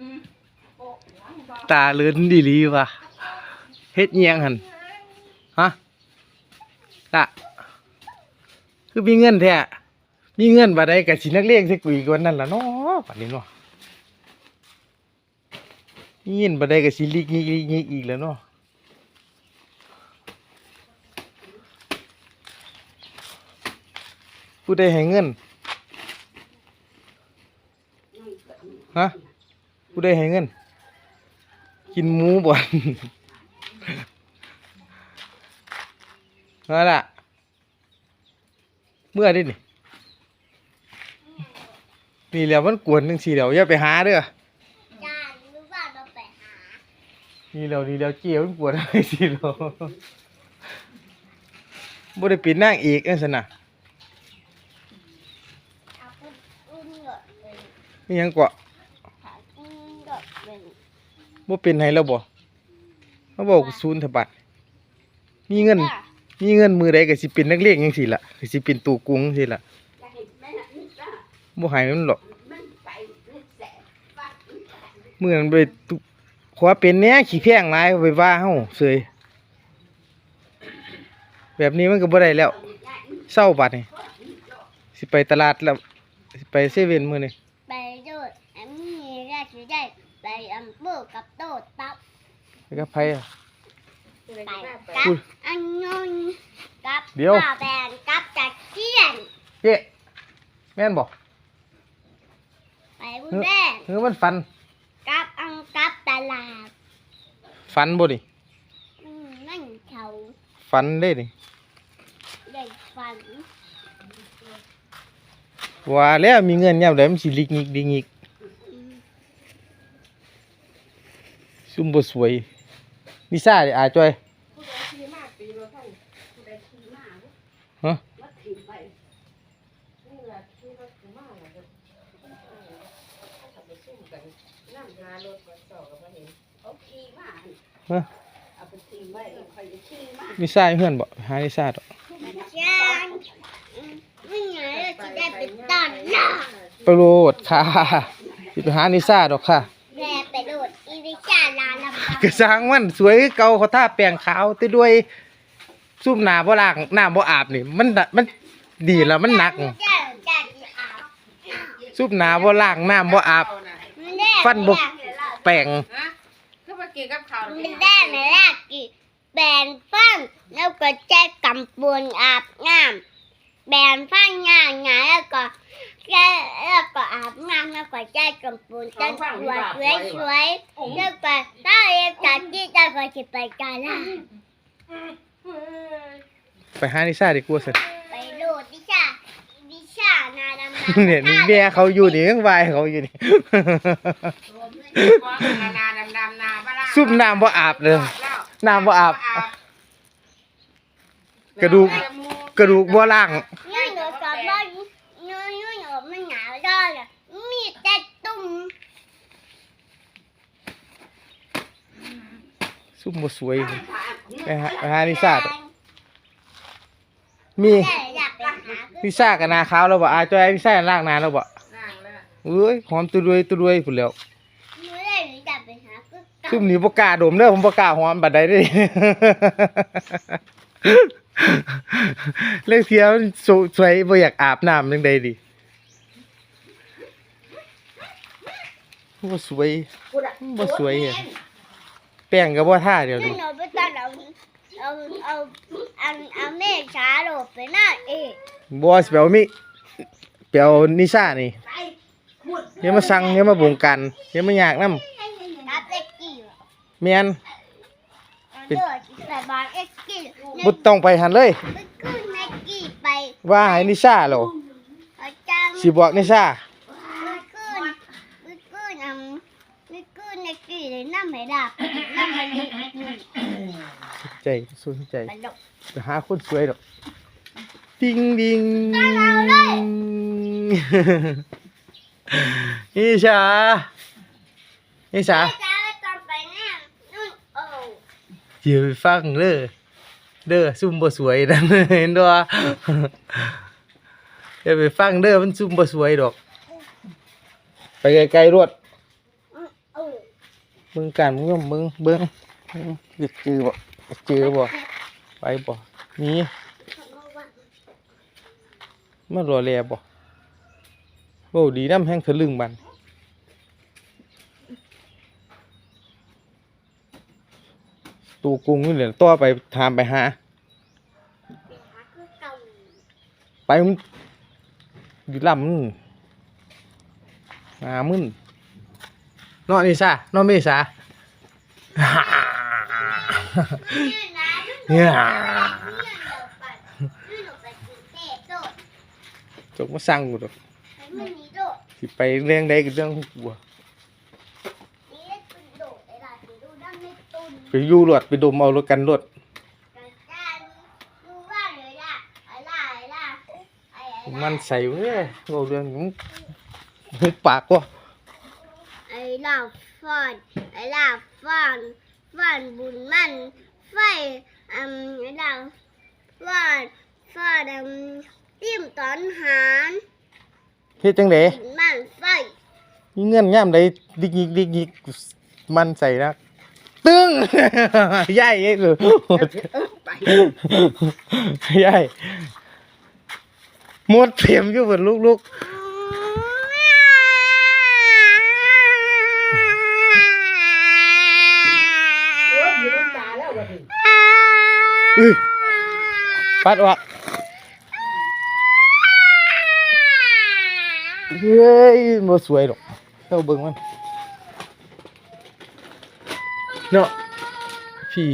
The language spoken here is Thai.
อืมโอ้หลังบ่ตาเลือนดีลีว่ะเฮ็ดเอียงหันฮะตะคือมีเงินแท้มีเงินบ่ได้ก็สินักเลงสิกุยกว่านั้นล่ะเนาะบัดนี้เนาะมีเงินบ่ได้ก็สิลิกยิกลิกยิกอีกแล้วเนาะผู้ใดให้เงิน ฮะผู้ใดให้เงิน กินหมูบ่นั่นล่ะเมื่อดินี่นี่แหล้วมันกวนจังซี่แหล้วอย่าไปหาเด้อจ้ารู้ว่าเราไปหา นี่แหล้วนี่แหล้วเจียวมันกวนจังซี่แหล้วบ่ได้เป็นนางเอกจังซั่นน่ะเอาไปอุ้มเกาะเป็นมีหยังกว่าหาอุ้มเกาะเป็น บ่เป็นให้แล้วบ่เขาบอกศูนย์ทบัตรมีเงินจ้ามีเงินมือใดก็สิเป็นนักเลงจังซี่ล่ะก็สิเป็นตัวกรุงจังซี่ล่ะจะเห็นไหมน่ะนี่จ้ะบ่ให้มันหรอกมันไปเรื่อยแสบฟาดเมื่อนั้นไปตุขอเป็นเนี้ยขี้แพงหลายไปว่าเฮาเสยแบบนี้มันก็บ่ได้แล้วเศร้าบัดนี่สิไปตลาดแล้ว สิไปเซเว่นมื้อนี้ ไปโดดอันนี้ได้ถือได้ไปอัม เบอร์กับโตดตับไปกับไผอะ ไปกับอันนนกับเดี๋ยวป้าแบนกับจัดเทียนเจ๊แม่นบ่ไปบุญแม่เฮือมันฟัน กับอังกับตลาดฟันบ่นี่อืมนั่นเขาฟันเด้นี่ได้ฝันว่าแล้วมีเงินยามใดมันสิลิกงิกดิงิก อืม ซุ่มบ่สวยนิซ่าดิอาจ้อยผู้ใดขี่มาตีรถท่านผู้ใดขี่มาบ่ฮะมาถีบไปนี่แหละขี่รถขี่มาแล้วก็เขาทำไปซุ่มกันนั่งหารถมาสอบกับบ่เห็นเขาขี่มาหั่นฮะเอาไปทิ้งไว้แล้วค่อยจะขี่มานิซ่าต่อนบ่หานิซ่าดอกไปต้อนหลดค่ะไปหานิซ่าดอกค่ะ แม่ไปโดดอีวิชาลาลำบา กระซังมันสวยเก่าเขาท่าแปลงขาวแต่ด้วยซุ่มหนาบ่ล้างหน้ำบ่อาบนี่ มันมันดีแล้วมันหนักเจ้าจ้าจะอาบซุ่มหนาบ่ล้างน้ำบ่อาบ ฟันบ่แปลงฮะคือมากินกับข้าวมันได้ในแรกกี่แบนฟันแล้วก็แจ้กำปูนอาบน้ำแบนฟันง่ายง่ายแล้วก็ แก้แล้วก็อาบน้ำแล้วก็แจ้กำปูนจนสวยสวยสวยแล้วก็ถ้าเรียนจากที่จะไปจะไปกันละไปหานิซ่าดีกว่าสิไปโดดดิชาดิชานาดำเนี่ยนี่แม่เขาอยู่นี่ยังวายเขาอยู่นี่นานาดำดำนาบ้าล่าซุ่มน้ำบ่อาบเลยน้ำบ่อาบ กระดูกกระดูกบ่ล้าง นี่หนูสอนว่าหนูหนูหนูมันหนาวได้อะมีแต่ตุ่ม ซุ่มบ่สวยไปหาไปหานิซ่าดอกมีแต่อยากไปหานิซ่ากับนาขาวแล้วบ่อาจอยนิซ่าล้างหนาแล้วบ่นั่งแล้วเอ้ยหอมตุรวยตุรวยพุ่นแล้วหนูเลยหนูอยากไปหาก็เก่าซุ่มนี้บ่กล้าดมเด้อผมบ่กล้าหอมบัดใดเด้เรื่องเที่ยวมันสสวยบ่อยากอาบน้ำจังใดดิบ่สวยบ่สวยอะ แป้งก็บ่ท่าเดี๋ยวนี่หนูไปตอนเอาเอาเอาเอาเอาแม่ช้าโดดไปหน้าเองบ่สิไปเอามิไปเอานิซ่านี่ย่ามาสั่งย่ามาบงการย่ามาอยากนำรับเอ็กกี้แม่นเอาเด้อแต่บางเอ็กกี้บ่ต้องไปหันเลย ขึ้นเอ็กกี้ไปว่าให้นิซ่าเหรออาจารย์สิบอกนิซ่า ไปขึ้นไปขึ้นอืมไปขึ้น เอ็กกี้เลยน้ำไม่ไดับน้ำมันนี่ใจสนใจไปหลบไปหาคนสวยดอกดิงดิงนิชานิชาจ้าตอนไปเนี่ยนู่นโอ้อย่าไปฟังเด้อเด้อซุ่มบ่สวยนั่นเห็นบ่อย่าไปฟังเด้อมันซุ่มบ่สวยดอก ไปไกลๆรวด มึงกันมึงก็มึงเบิ้งมึงจะจือบ่จือบ่ไปบ่หนี่มารอแลบ่โอ้ดีน้ำแห้งทะลึงบันตูกรุงนี่เหลือต่อไปทามไปหาไปหาคือเก่าไปมึงอยู่ำมึงหามึง นอนนี่ซะนอนไม่ซะเนี่ยนะเนี่ยเนี่ยเราไปเนี่ยเราไปกินเตะโดดจกมาสั่งกูดอกไปมันนี้โดดสิไปเรื่องใดก็เรื่องของกูอะนี่เล่นตุนโดดไอ้ล่ะสิดูดังในตุนไปอยู่รวดไปดมเอารถกันรถกระจายดูว่าเลยล่ะไอ้ล่ะไอ้ล่ะไอ้ไอ้ล่ะมันใส่เว้ยเอาเรื่องมึงเฮ็ดปากก็ไอ้ล่ะ ฟอนไอ้ล่ะฟอนฟอนบุญมันไฟอืมไอ้ล่ะฟอนฟอนอืมติ้มตอนหารเฮ็ดจังได๋บุญมันไฟมีเงินยามใดดิกยิกดิกยิกมันใส่นะตึ้ง ใหญ่เอ้ยเลยไปใหญ่หมดเข็มอยู่เบิดลูกโอ้ยอยู่น้ำตาแล้ววันนี้ ๆ อื้อปัดออกเฮ้ยมันสวยดอกเจ้าเบิ่งมันเนาะพี่